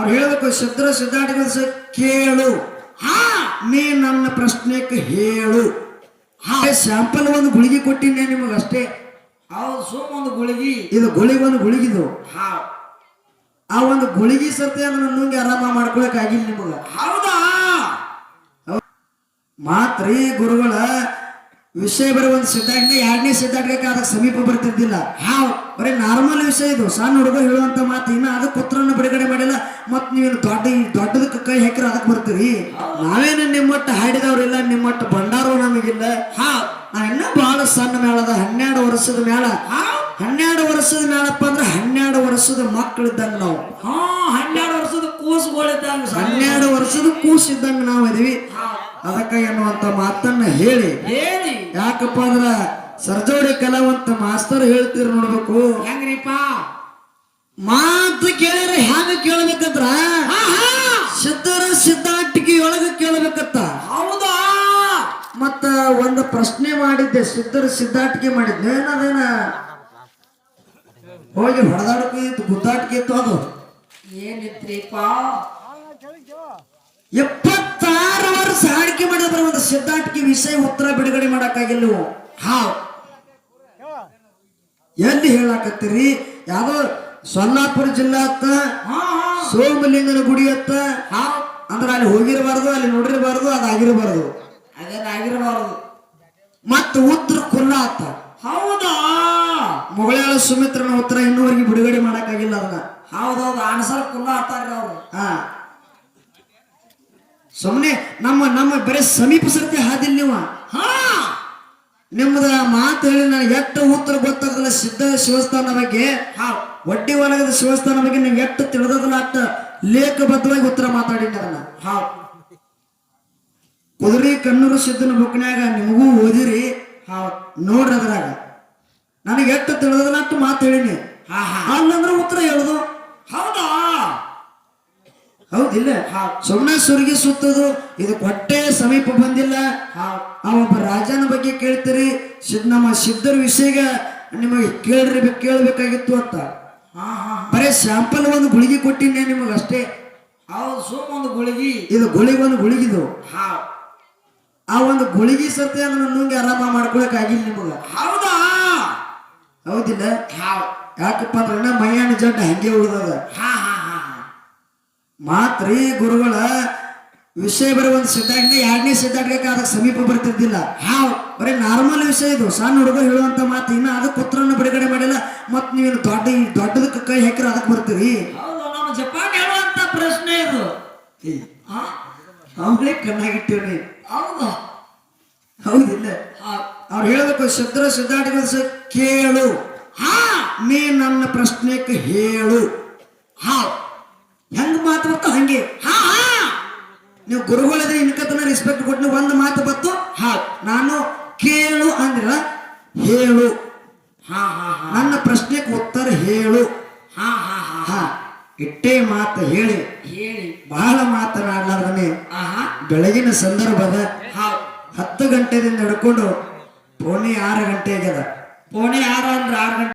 ಅವ್ರು ಹೇಳ್ಬೇಕು ಶುದ್ರ ಸಿದ್ಧಾಟಿಗಳ ಕೇಳು. ಹಾ. ನೀ ನನ್ನ ಪ್ರಶ್ನೆಗೆ ಹೇಳು. ಸ್ಯಾಂಪಲ್ ಒಂದು ಗುಳಿಗೆ ಕೊಟ್ಟಿದ್ದೆ ನಿಮಗೆ ಅಷ್ಟೇ. ಸುಮ್ ಒಂದು ಗುಳಿಗಿ. ಇದು ಗುಳಿಗೆ ಒಂದು ಗುಳಿಗಿದು. ಹಾ. ಆ ಒಂದು ಗುಳಿಗೆ ಸತ್ಯ ಅದನ್ನ ನುಂಗಿ ಆರಾಮ ಮಾಡ್ಕೊಳಕ್ ಆಗಿಲ್ಲ ನಿಮಗ. ಹೌದಾ. ಮಾತ್ರಿ ಗುರುಗಳ ವಿಷಯ ಬರೋ ಒಂದು ಸಿದ್ಧಾಂತ ಎರಡನೇ ಸಿದ್ಧಾಂತಕ್ಕೆ ಅದಕ್ಕೆ ಸಮೀಪ ಬರ್ತಿದ್ದಿಲ್ಲ. ಹಾವ್ ಬರೀ ನಾರ್ಮಲ್ ವಿಷಯ ಇದು. ಸಣ್ಣ ಹುಡುಗ ಹೇಳುವಂತ ಮಾತು. ಇನ್ನ ಅದಕ್ಕೆ ಉತ್ತರನ ಬಿಡುಗಡೆ ಮಾಡಿಲ್ಲ. ಮತ್ ನೀವೇನು ದೊಡ್ಡ ದೊಡ್ಡದಕ್ಕೆ ಕೈ ಹಾಕಿರ ಅದಕ್ಕೆ ಬರ್ತೀರಿ? ನಾವೇನು ನಿಮ್ಮಟ್ಟ ಹಾಡಿದವ್ರಿಲ್ಲ ನಿಮ್ಮಟ್ಟ ಭಂಡಾರು ನಮಗಿಲ್ಲ. ಹಾ ನಾ ಇನ್ನ ಬಹಳ ಸಣ್ಣ ಮೇಳದ ಹನ್ನೆರಡು ವರ್ಷದ ಮೇಳ. ಹನ್ನೆರಡು ವರ್ಷದ ಮೇಳಪ್ಪ ಅಂದ್ರೆ ಹನ್ನೆರಡು ವರ್ಷದ ಮಕ್ಕಳಿದ್ದಂಗ ನಾವು. ಹಾ ಹನ್ನೆರಡು ವರ್ಷದ ಕೂಸುಗಳಿದ್ದಂಗ ಹನ್ನೆರಡು ವರ್ಷದ ಕೂಸಿದ್ದಂಗ ನಾವು ಇದೀವಿ ಅದಕ್ಕ ಎನ್ನುವಂತ ಮಾತನ್ನ ಹೇಳಿ. ಹೇಳಿ. ಯಾಕಪ್ಪ ಅಂದ್ರ ಸರ್ಜೋಡಿ ಕಲಾವಂತ ಮಾಸ್ತರ್ ಹೇಳ್ತೀರ ನೋಡ್ಬೇಕು. ಹೆಂಗ್ರಿಪ್ಪ? ಮಾತು ಕೇಳಿದ್ರೆ ಹೆಂಗ ಕೇಳ್ಬೇಕಂದ್ರ? ಸಿದ್ಧರ ಸಿದ್ಧಾಟಿಕೆ ಒಳಗ ಕೇಳ್ಬೇಕತ್ತ. ಹೌದಾ? ಮತ್ತ ಒಂದು ಪ್ರಶ್ನೆ ಮಾಡಿದ್ದೆ ಸಿದ್ಧರ ಸಿದ್ಧಾಟಿಕೆ ಮಾಡಿದ್ದೆ. ಏನದೇನ? ಹೋಗಿ ಹೊಡೆದಾಡಕ್ಕೆ ಇತ್ತು ಗುದ್ದಾಟಿಕೆ ಇತ್ತು ಅದು. ಏನಿತ್ರಿಪ್ಪ ಎಪ್ಪತ್ತಾರು ವರ್ಷ ಆಡಿಕೆ ಮಾಡಿದ್ರೆ ಒಂದು ಸಿದ್ಧಾಂತಕ್ಕೆ ವಿಷಯ ಉತ್ತರ ಬಿಡುಗಡೆ ಮಾಡಕ್ಕಾಗಿಲ್ಲ ಹಾ. ಹಾವ್ ಎಲ್ಲಿ ಹೇಳಾಕತ್ತೀರಿ? ಯಾವ್ದೋ ಸೊಲ್ಲಾಪುರ ಜಿಲ್ಲಾ ಅತ್ತ ಸೋಮಲಿಂಗನ ಗುಡಿ ಅತ್ತ ಅಂದ್ರೆ ಅಲ್ಲಿ ಹೋಗಿರಬಾರ್ದು ಅಲ್ಲಿ ನೋಡಿರಬಾರ್ದು ಅದಾಗಿರಬಾರ್ದು ಅದೇನಾಗಿರಬಾರ್ದು ಮತ್ತೆ ಉತ್ತರ ಕುಲ್ಲ ಅತ್ತ. ಹೌದಾ? ಮೊಗಳಾಳ ಸುಮಿತ್ರನ ಉತ್ತರ ಇನ್ನೂವರೆಗೆ ಬಿಡುಗಡೆ ಮಾಡಕ್ಕಾಗಿಲ್ಲ ಅದನ್ನ. ಹೌದೌದು ಆನ್ಸರ್ ಕುಲ್ಲ ಆಡ್ತಾರ್ರಿ ಅವರು. ಹಾ. ಸುಮ್ಮನೆ ನಮ್ಮ ನಮ್ಮ ಬರೀ ಸಮೀಪ ಸರ್ತಿ ಹಾದಿಲ್ಲ ನೀವು? ಹಾ. ನಿಮ್ದ ಮಾತು ಹೇಳಿ ನನಗೆ ಎಷ್ಟು ಉತ್ತರ ಗೊತ್ತಾಗಲ್ಲ ಸಿದ್ಧ ಶಿವಸ್ಥಾನ ಬಗ್ಗೆ. ಹಾ. ಒಡ್ಡಿ ಒಳಗದ ಶಿವಸ್ಥಾನ ಬಗ್ಗೆ ನಿಮ್ಗೆ ಎಷ್ಟು ತಿಳಿದದಲ್ಲ ಅಷ್ಟ ಲೇಖಬದ್ಧವಾಗಿ ಉತ್ತರ ಮಾತಾಡಿದ್ದಾರಲ್ಲ ಹಾ. ಕುದುರೆ ಕಣ್ಣೂರು ಸಿದ್ಧನ ಬುಕ್ನ್ಯಾಗ ನಿಮಗೂ ಓದಿರಿ. ಹಾ ನೋಡ್ರಿ ಅದ್ರಾಗ. ನನಗೆ ಎಷ್ಟು ತಿಳಿದದಲ್ಲ ಅಷ್ಟು ಮಾತು ಹೇಳಿನಿ. ಹಾ ಹಾ. ಅಲ್ಲಂದ್ರೆ ಉತ್ತರ ಹೇಳುದು ಹೌದಾ ಹೌದಿಲ್ಲ ಸುಮ್ಮನೆ ಸುರುಗಿ ಸುತ್ತದು. ಇದು ಕೊಟ್ಟೆ ಸಮೀಪ ಬಂದಿಲ್ಲ. ಆ ಒಬ್ಬ ರಾಜನ ಬಗ್ಗೆ ಕೇಳ್ತೀರಿ. ನಮ್ಮ ಸಿದ್ಧರ ವಿಷಯ ನಿಮಗೆ ಕೇಳ್ರಿ ಕೇಳಬೇಕಾಗಿತ್ತು ಅಂತ. ಬರೇ ಸ್ಯಾಂಪಲ್ ಒಂದು ಗುಳಿಗೆ ಕೊಟ್ಟಿನಿ ನಿಮಗೆ ಅಷ್ಟೇ. ಹೌದು ಸುಮ್ ಒಂದು ಗುಳಿಗಿ. ಇದು ಗುಳಿಗೆ ಒಂದು ಗುಳಿಗಿದು. ಹಾ. ಆ ಒಂದು ಗುಳಿಗೆ ಸತ್ಯ ನುಂಗಿ ಆರಾಮ ಮಾಡ್ಕೊಳಕ್ ಆಗಿಲ್ಲ ನಿಮಗ. ಹೌದಾ? ಹೌದಿಲ್ಲ? ಹಾ ಯಾಕಪ್ಪ ಅಂದ್ರೆ ಮೈಯಾಣ ಜಡ್ಡ ಹಂಗೆ ಉಳ್ದದ. ಹಾ. ಮಾತ್ರಿ ಗುರುಗಳ ವಿಷಯ ಬರೋ ಒಂದು ಸಿದ್ಧಾಂತ ಎರಡನೇ ಸಿದ್ಧಾಂತಕ್ಕೆ ಅದಕ್ಕೆ ಸಮೀಪ ಬರ್ತಿದ್ದಿಲ್ಲ. ಹಾವ್ ಬರೀ ನಾರ್ಮಲ್ ವಿಷಯ ಇದು. ಸಣ್ಣ ಹುಡುಗ ಹೇಳುವಂತ ಮಾತು ಇನ್ನ ಅದಕ್ಕೆ ಉತ್ತರನ ಬಿಡುಗಡೆ ಮಾಡಿಲ್ಲ. ಮತ್ ನೀವೇನು ದೊಡ್ಡ ದೊಡ್ಡದಕ್ಕೆ ಕೈ ಹಾಕಿರ ಅದಕ್ಕೆ ಬರ್ತೀರಿ? ಹೌದು ನಮ್ಮ ಜಪಾನ್ ಹೇಳುವಂತ ಪ್ರಶ್ನೆ ಇದು. ಹಾ ಅವಳೇ ಕಣ್ಣಾಗಿಟ್ಟಿವ್ರಿ ಹೌದು. ಹೌದಿಲ್ಲ. ಅವ್ರು ಹೇಳಬೇಕು ಶುದ್ರ ಸಿದ್ಧಾಂತಗಳ ಕೇಳು. ಹಾ. ನೀ ನನ್ನ ಪ್ರಶ್ನೆಗೆ ಹೇಳು. ಹಾ ಹೆಂಗ್ ಮಾತು ಹಂಗೆ? ಹಾ ಹಾ. ನೀವು ಗುರುಗಳಿದ್ರೆ ಇನ್ಕತನ ರೆಸ್ಪೆಕ್ಟ್ ಕೊಟ್ಟು ಒಂದು ಮಾತು ಬತ್ತು ಹಾ ನಾನು ಕೇಳು ಅಂದ್ರ ಹೇಳು. ಹಾ ಹಾ ನನ್ನ ಪ್ರಶ್ನೆಗೆ ಉತ್ತರ ಹೇಳು. ಹಾ ಹಾ ಹಾ. ಹಾ ಇಟ್ಟೇ ಮಾತು ಹೇಳಿ. ಹೇಳಿ. ಬಹಳ ಮಾತನಾಡ್ಲಾರ್ದನೆ. ಬೆಳಗಿನ ಸಂದರ್ಭದ ಹಾ. ಹತ್ತು ಗಂಟೆದಿಂದ ಹಿಡ್ಕೊಂಡು ಪೋಣೆ ಆರು ಗಂಟೆ ಆಗ್ಯದ. ಪೋಣೆ ಆರು ಅಂದ್ರೆ ಆರು ಗಂಟೆ